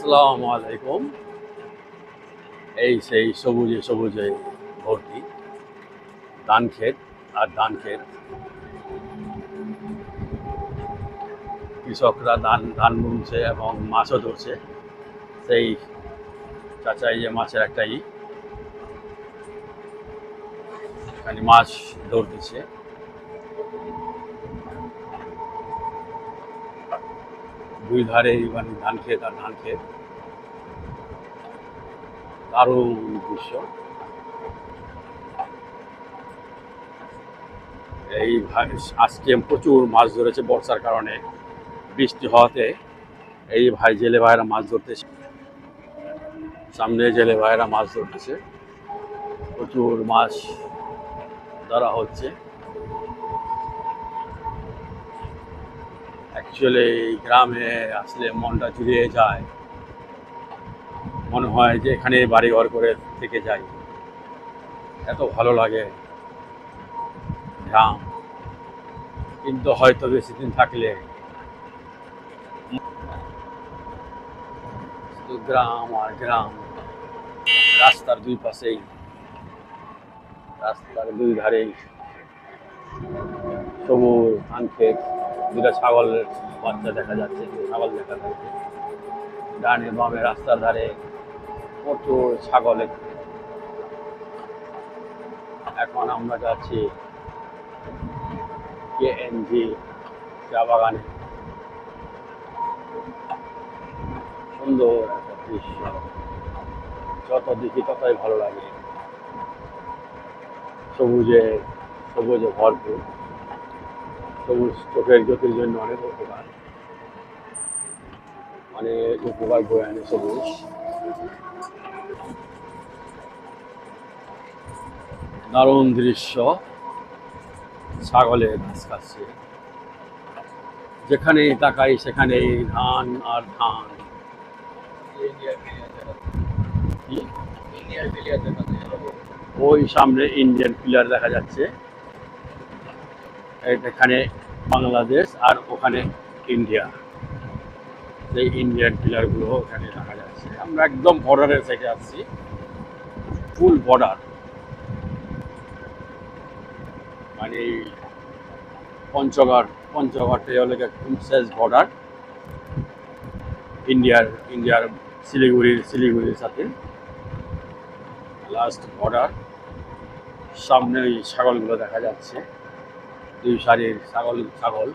আসসালামু আলাইকুম। এই সেই সবুজে সবুজে ভর্তি। ধান ক্ষেত আর ধান ক্ষেত কৃষকরা ধান ধান বুনছে এবং মাছও ধরছে। সেই চাচাই যে মাছের একটাই এখানে মাছ ধরতেছে। দুই ধারে মানে ধান ক্ষেত আর ধান ক্ষেত। দারুণ দৃশ্য এই আজকে প্রচুর মাছ ধরেছে বর্ষার কারণে। বৃষ্টি হওয়াতে এই ভাই জেলে ভাইরা মাছ ধরতেছে সামনে জেলে ভাইরা মাছ ধরতেছে। প্রচুর মাছ ধরা হচ্ছে। অ্যাকচুয়ালি এই গ্রামে আসলে মনটা জুড়িয়ে যায়। মনে হয় যে এখানে বাড়ি ঘর করে থেকে যাই। এত ভালো লাগে গ্রাম। কিন্তু হয়তো বেশি দিন থাকলে গ্রাম আর গ্রাম। রাস্তার দুই পাশেই। রাস্তার দুই ধারেই। সবুজ ধান ক্ষেত। দুটা ছাগলের বাচ্চা দেখা যাচ্ছে ছাগল দেখা যাচ্ছে। ডানে বামে রাস্তার ধারে প্রচুর ছাগল। এখন আমরা যাচ্ছি কে এনজি চা বাগানে। সুন্দর একটা দৃশ্য। যত দেখি ততই ভালো লাগে। সবুজে সবুজে ভরপুর। সবুজ চোখের জ্যোতির জন্য অনেক উপকার। অনেক উপকার বয়ে আনে সবুজ। দারুণ দৃশ্য। ছাগলে ঘাস খাচ্ছে যেখানেই তাকাই সেখানেই ধান আর ধান। ওই সামনে ইন্ডিয়ান পিলার দেখা যাচ্ছে। এখানে বাংলাদেশ আর ওখানে ইন্ডিয়া। এই ইন্ডিয়ান পিলারগুলো ওখানে দেখা যাচ্ছে। আমরা একদম বর্ডারের থেকে আসছি ফুল বর্ডার মানে পঞ্চগড় পঞ্চগড়টাই হলো শেষ বর্ডার ইন্ডিয়ার ইন্ডিয়ার শিলিগুড়ির শিলিগুড়ির সাথে। লাস্ট বর্ডার সামনে ওই ছাগলগুলো দেখা যাচ্ছে। দুই সারির ছাগল ছাগল।